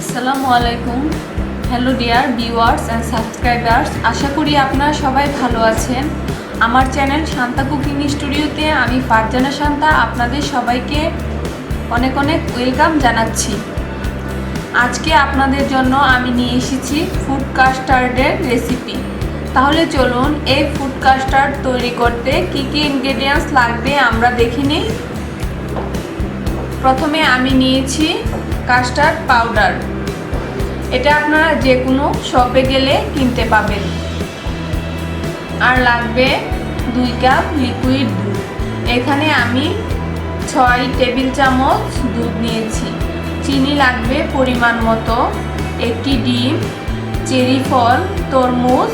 আসসালামু আলাইকুম। Hello dear viewers and subscribers আশা করি আপনারা সবাই ভালো আছেন। আমার চ্যানেল শান্তা কুকিং স্টুডিওতে আমি ফারজানা শান্তা আপনাদের সবাইকে অনেক অনেক ওয়েলকাম জানাচ্ছি। আজকে আপনাদের জন্য আমি নিয়ে এসেছি ফুড কাস্টার্ডের রেসিপি তাহলে চলুন এই ফুড কাস্টার্ড তৈরি করতে কী কী ইনগ্রেডিয়েন্টস লাগবে আমরা দেখে নিই। প্রথমে আমি নিয়েছি কাস্টার্ড পাউডার। এটা আপনারা যে কোনো শপে গেলে কিনতে পাবেন। আর লাগবে দুই কাপ লিকুইড দুধ। এখানে আমি ছয় টেবিল চামচ দুধ নিয়েছি। চিনি লাগবে পরিমাণ মতো। একটি ডিম, চেরি ফল, তরমুজ,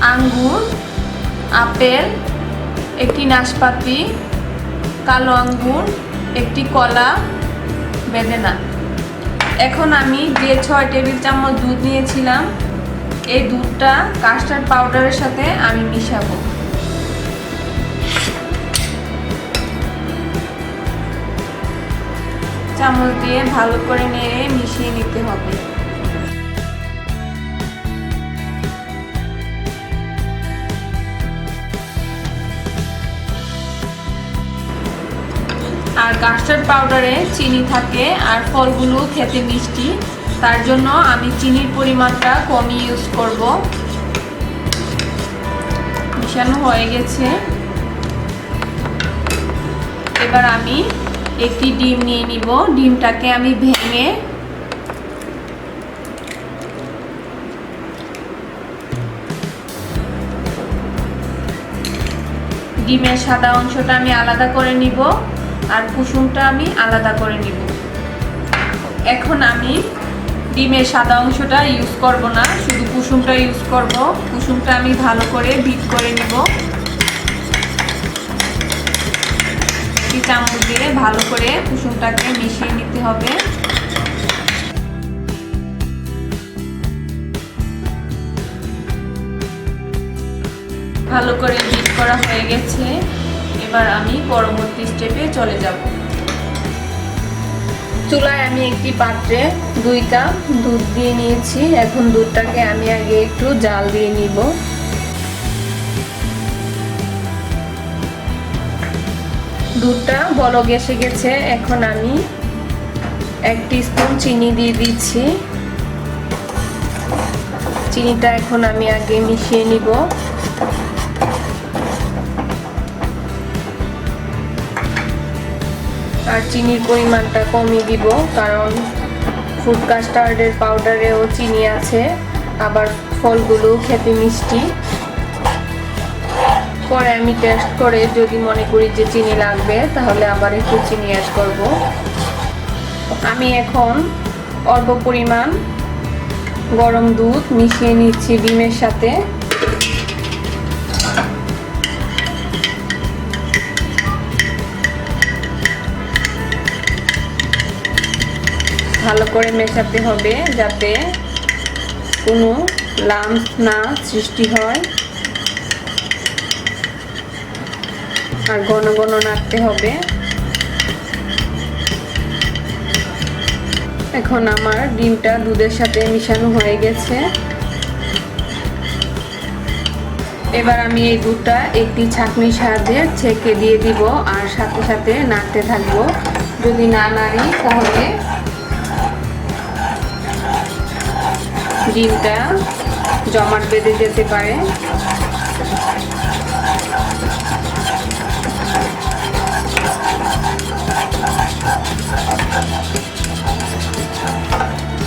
আঙ্গুর, আপেল, একটি নাশপাতি, কালো আঙ্গুর, একটি কলা বেদেনা এখন আমি যে ছয় টেবিল চামচ দুধ নিয়েছিলাম, এই দুধটা কাস্টার্ড পাউডারের সাথে আমি মিশাবো। চামচ দিয়ে ভালো করে নেড়ে মিশিয়ে কাস্টার্ড পাউডারে চিনি থাকে আর ফলগুলো খেতে মিষ্টি। তার জন্য আমি চিনির পরিমাণটা কমই ইউজ করব। মিশানো হয়ে গেছে। এবার আমি একটি ডিম নিয়ে নিব। ডিমটাকে আমি ভেঙে ডিমের সাদা অংশটা আমি আলাদা করে নিব। আর কুসুমটা আমি আলাদা করে নিব। এখন আমি ডিমের সাদা অংশটা ইউজ করব না, শুধু কুসুমটা ইউজ করব। কুসুমটা আমি ভালো করে বিট করে নিব। চামচ দিয়ে ভালো করে কুসুমটাকে মিশিয়ে নিতে হবে। ভালো করে বিট করা হয়ে গেছে। এবার আমি পরবর্তী স্টেপে চলে যাব। চুলায় আমি একটি পাত্রে দুই কাপ দুধ দিয়ে নিয়েছি। এখন দুধটাকে আমি আগে একটু জাল দিয়ে নিব। দুধটা বলক এসে গেছে। এখন আমি এক স্পুন চিনি দিয়ে দিচ্ছি। চিনিটা এখন আমি আগে মিশিয়ে নিব। আর চিনির পরিমাণটা কমিয়ে দিব, কারণ ফুড কাস্টার্ডের পাউডারেও চিনি আছে, আবার ফলগুলো খেতে মিষ্টি। পরে আমি টেস্ট করে যদি মনে করি যে চিনি লাগবে, তাহলে আবার একটু চিনি অ্যাড করব। আমি এখন অল্প পরিমাণ গরম দুধ মিশিয়ে নিচ্ছি ডিমের সাথে। ভালো করে মেশাতে হবে যাতে কোনো লাম্প না সৃষ্টি হয়। আর ঘন ঘন নাড়তে হবে। এখন আমার ডিমটা দুধের সাথে মিশানো হয়ে গেছে। এবার আমি এই দুধটা একটি ছাঁকনির সাহায্যে ছেঁকে দিয়ে দিব আর সাথে সাথে নাড়তে থাকব। যদি না নাড়ি তাহলে ডিমটা জমাট বেঁধে যেতে পারে।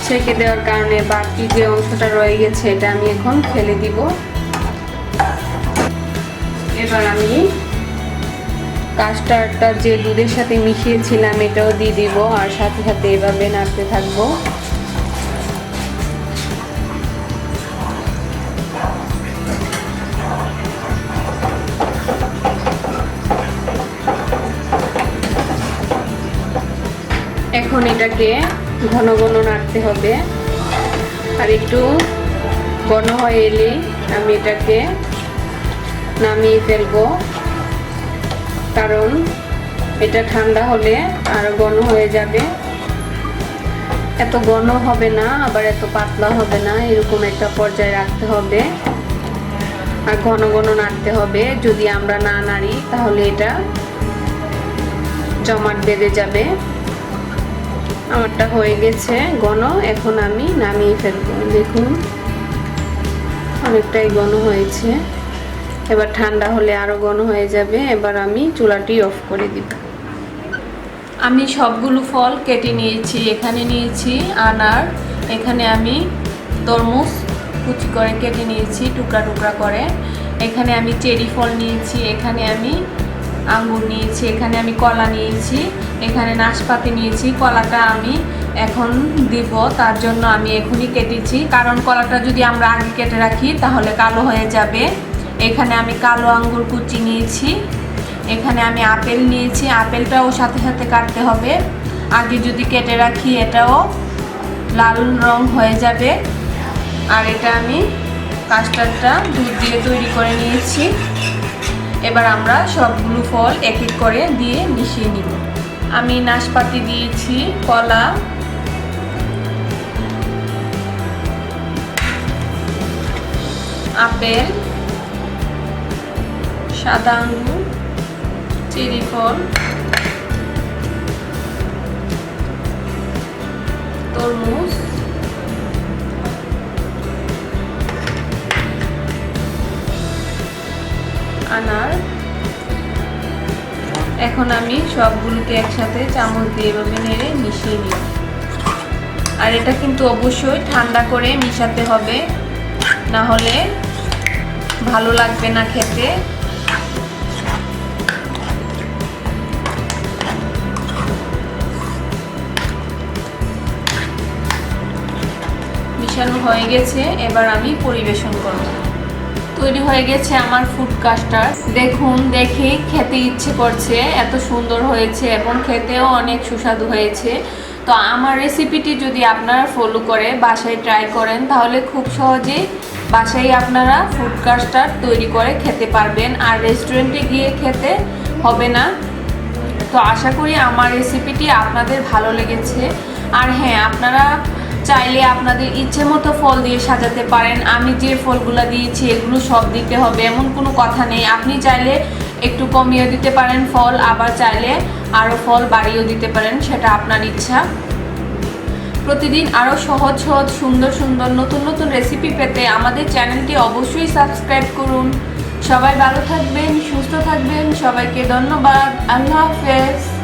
ছেঁকে দেওয়ার কারণে বাকি যে অংশটা রয়ে গেছে, এটা আমি এখন ফেলে দিব। এবার আমি কাস্টার্ডটা যে দুধের সাথে মিশিয়েছিলাম, এটাও দিয়ে দিব, আর সাথে সাথে এভাবে নাড়তে থাকব। এখন এটাকে ঘন ঘন নাড়তে হবে। আর একটু ঘন হয়ে এলে আমি এটাকে নামিয়ে ফেলব। কারণ এটা ঠান্ডা হলে আরও ঘন হয়ে যাবে। এত ঘন হবে না, আবার এত পাতলা হবে না, এরকম একটা পর্যায়ে রাখতে হবে। আর ঘন ঘন নাড়তে হবে। যদি আমরা না নাড়ি, তাহলে এটা জমাট বেঁধে যাবে। আমারটা হয়ে গেছে ঘন এখন আমি নামিয়ে ফেলব। দেখুন, অনেকটাই ঘন হয়েছে। এবার ঠান্ডা হলে আরও ঘন হয়ে যাবে, এবার আমি চুলাটি অফ করে দিব। আমি সবগুলো ফল কেটে নিয়েছি, এখানে নিয়েছি আনার, এখানে আমি তরমুজ কুচি করে কেটে নিয়েছি, টুকরা টুকরা করে। এখানে আমি চেরি ফল নিয়েছি, এখানে আমি আঙ্গুর নিয়েছি, এখানে আমি কলা নিয়েছি। এখানে নাশপাতি নিয়েছি, কলাটা আমি এখন দিব, তার জন্য আমি এখনই কেটেছি। কারণ কলাটা যদি আমরা আগে কেটে রাখি, তাহলে কালো হয়ে যাবে। এখানে আমি কালো আঙ্গুর কুচি নিয়েছি। এখানে আমি আপেল নিয়েছি, আপেলটাও সাথে সাথে কাটতে হবে। আগে যদি কেটে রাখি, এটাও লাল রং হয়ে যাবে। আর এটা আমি কাস্টার্ডটা দুধ দিয়ে তৈরি করে নিয়েছি। এবার আমরা সবগুলো ফল এক এক করে দিয়ে মিশিয়ে নিব। আমি নাশপাতি দিয়েছি কলা। আপেল সাদা আঙ্গুর চেরি ফল তরমুজ। আনার। এখন আমি সবগুলোকে একসাথে চামচ দিয়ে এভাবে নেড়ে মিশিয়ে নিই আর এটা কিন্তু অবশ্যই ঠান্ডা করে মিশাতে হবে, না হলে ভালো লাগবে না খেতে। মিশানো হয়ে গেছে, এবার আমি পরিবেশন করব। তৈরি হয়ে গেছে আমার ফুড কাস্টার্ড দেখুন, দেখি, খেতে ইচ্ছে করছে, এত সুন্দর হয়েছে এবং খেতেও অনেক সুস্বাদু হয়েছে। তো আমার রেসিপিটি যদি আপনারা ফলো করে, বাসায় ট্রাই করেন, তাহলে খুব সহজেই বাসায় আপনারা ফুড কাস্টার্ড তৈরি করে খেতে পারবেন। আর রেস্টুরেন্টে গিয়ে খেতে হবে না। তো আশা করি আমার রেসিপিটি আপনাদের ভালো লেগেছে। আর হ্যাঁ আপনারা চাইলে আপনাদের ইচ্ছে মতো ফল দিয়ে সাজাতে পারেন। আমি যে ফলগুলো দিয়েছি, এগুলো সব দিতে হবে। এমন কোনো কথা নেই। আপনি চাইলে একটু কমিয়ে দিতে পারেন ফল, আবার চাইলে আরও ফল বাড়িয়েও দিতে পারেন, সেটা আপনার ইচ্ছা। প্রতিদিন আরও সহজ সহজ, সুন্দর সুন্দর নতুন নতুন রেসিপি পেতে আমাদের চ্যানেলটি অবশ্যই সাবস্ক্রাইব করুন। সবাই ভালো থাকবেন, সুস্থ থাকবেন। সবাইকে ধন্যবাদ। আল্লাহ হাফেজ।